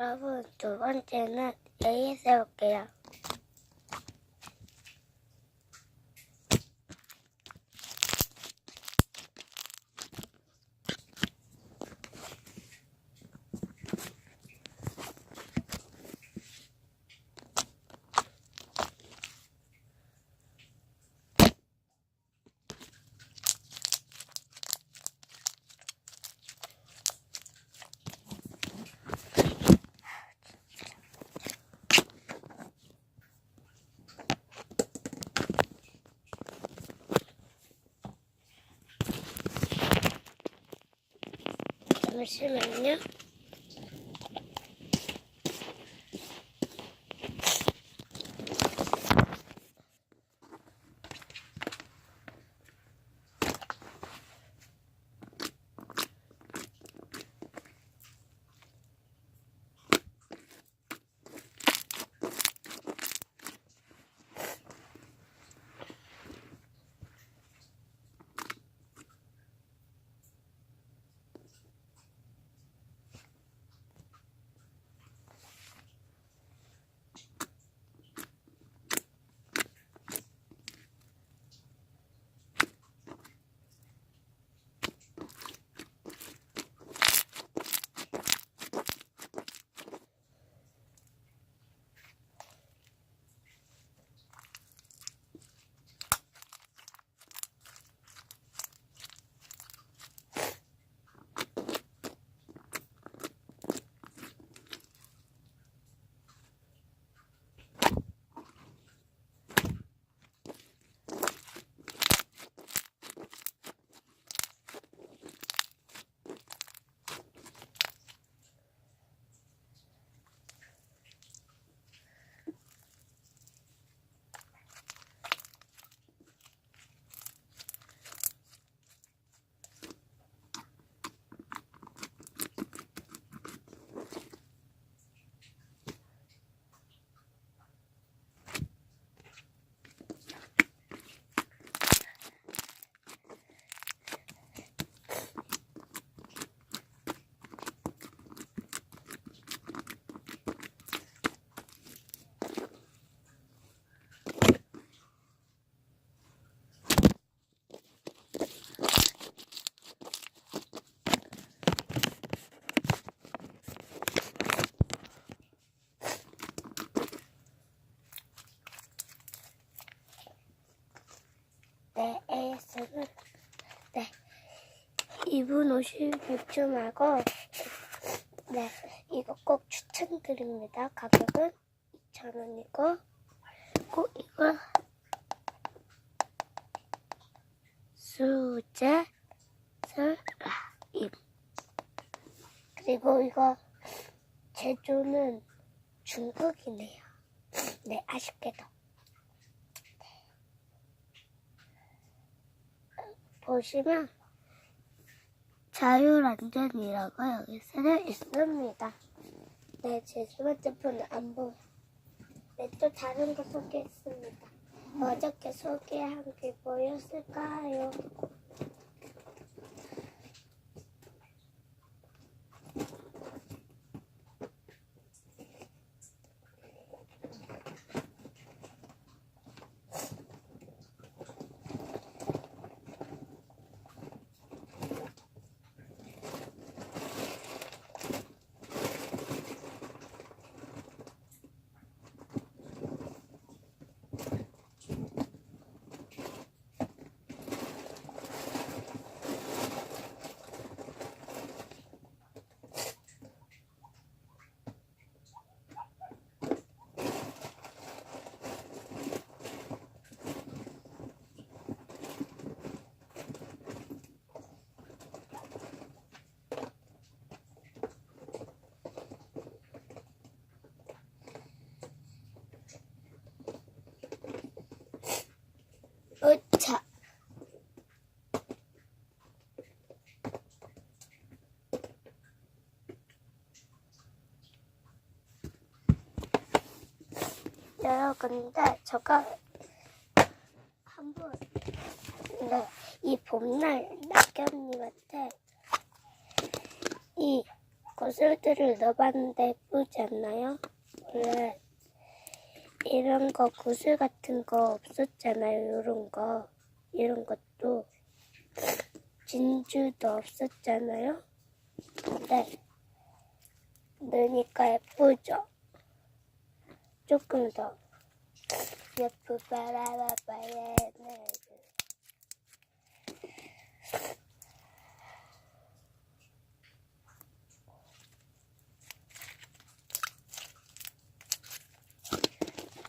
여러분, 두 번째는 A 세울게요. 잠시만요. 2분 56초하고 네, 이거 꼭 추천드립니다. 가격은 2,000원이고 꼭 이거 수제 슬라임 그리고 이거 제조는 중국이네요. 네, 아쉽게도. 보시면 자율안전이라고 여기 쓰여 있습니다. 네, 제 스마트폰은 안 보여. 네, 또 다른 거 소개했습니다. 어저께 소개한 게 뭐였을까요? 으차. 여러분, 근데 제가 한번 네, 이 봄날 낙견님한테 이 구슬들을 넣어봤는데 예쁘지 않나요? 원래 이런 거 구슬 같은 거 없었잖아요. 이런 거. 이런 것도 진주도 없었잖아요. 근데 넣으니까 예쁘죠? 조금 더 예쁘바라바바예 네.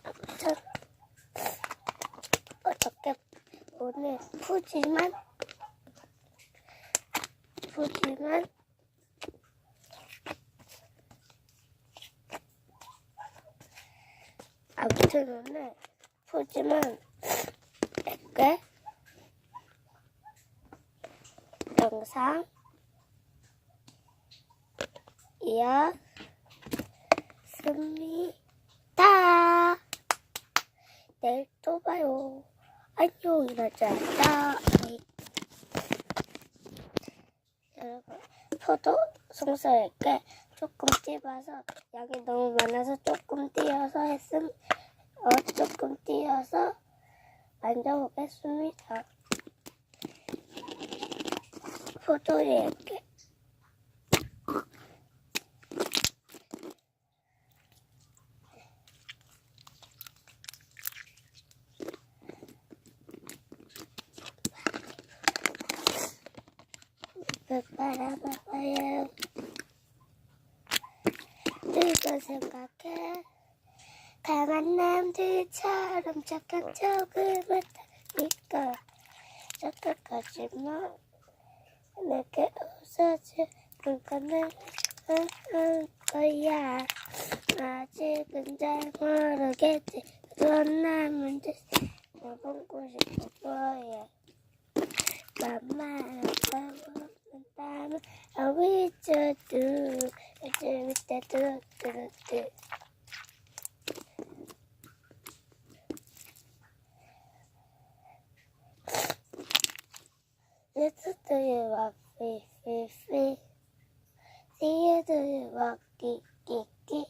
아무튼 어떻게 오늘 푸지만 푸지만 아무튼 오늘 푸지만 댓글 영상 이었습니다. 내일 또 봐요. 안녕, 이러자. 여러분, 포도 송서에게 조금 찝어서 양이 너무 많아서 조금 띄어서 했음, 어, 조금 띄어서 만져보겠습니다. 포도에게 바라봐봐요. 누가 생각해? 강한 남들처럼 착각 척을 못하니까 착각하지만 내게 웃어주는 거는 할 거야. 아직은 잘 모르겠지. 그런 남은 듯 보고 싶어 보여. mama papa papa a we to do to to to to to Let's do it, Rocky, Fee, Fee. See you do it, Rocky, Kiki.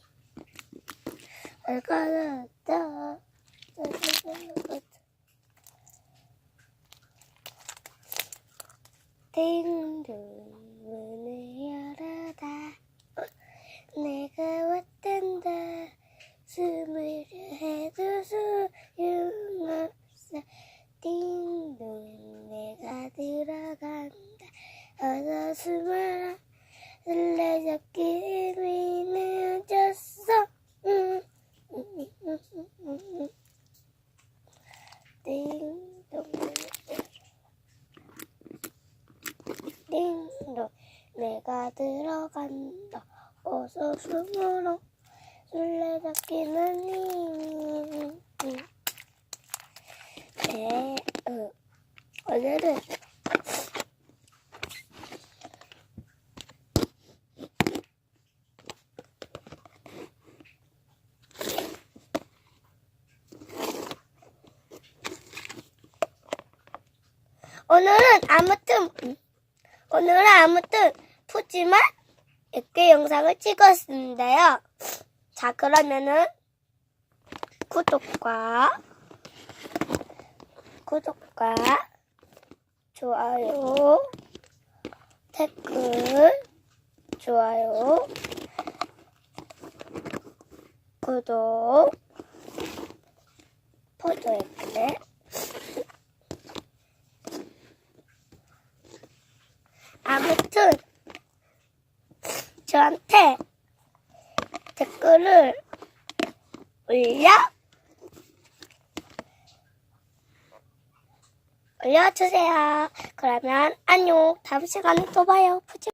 I got. I got a dog. 동 문을 열어다. 내가 왔단다. 숨을 해도 소용없어. 딩동 내가 들어간다. 어서 숨어라. 술래잡기 이미 늦었어. 음, 음, 음, 음, 음, 음. 딩동 띵동 내가 들어간다. 어서 숨어라. 술래잡기는 네 어, 오늘은 오늘은 아무튼 음, 오늘은 아무튼 푸짐한 액괴 영상을 찍었는데요. 자, 그러면은 구독과 구독과 좋아요, 댓글, 좋아요, 구독, 포도 액괴 아무튼 저한테 댓글을 올려 올려주세요. 그러면 안녕. 다음 시간에 또 봐요. 푸짐.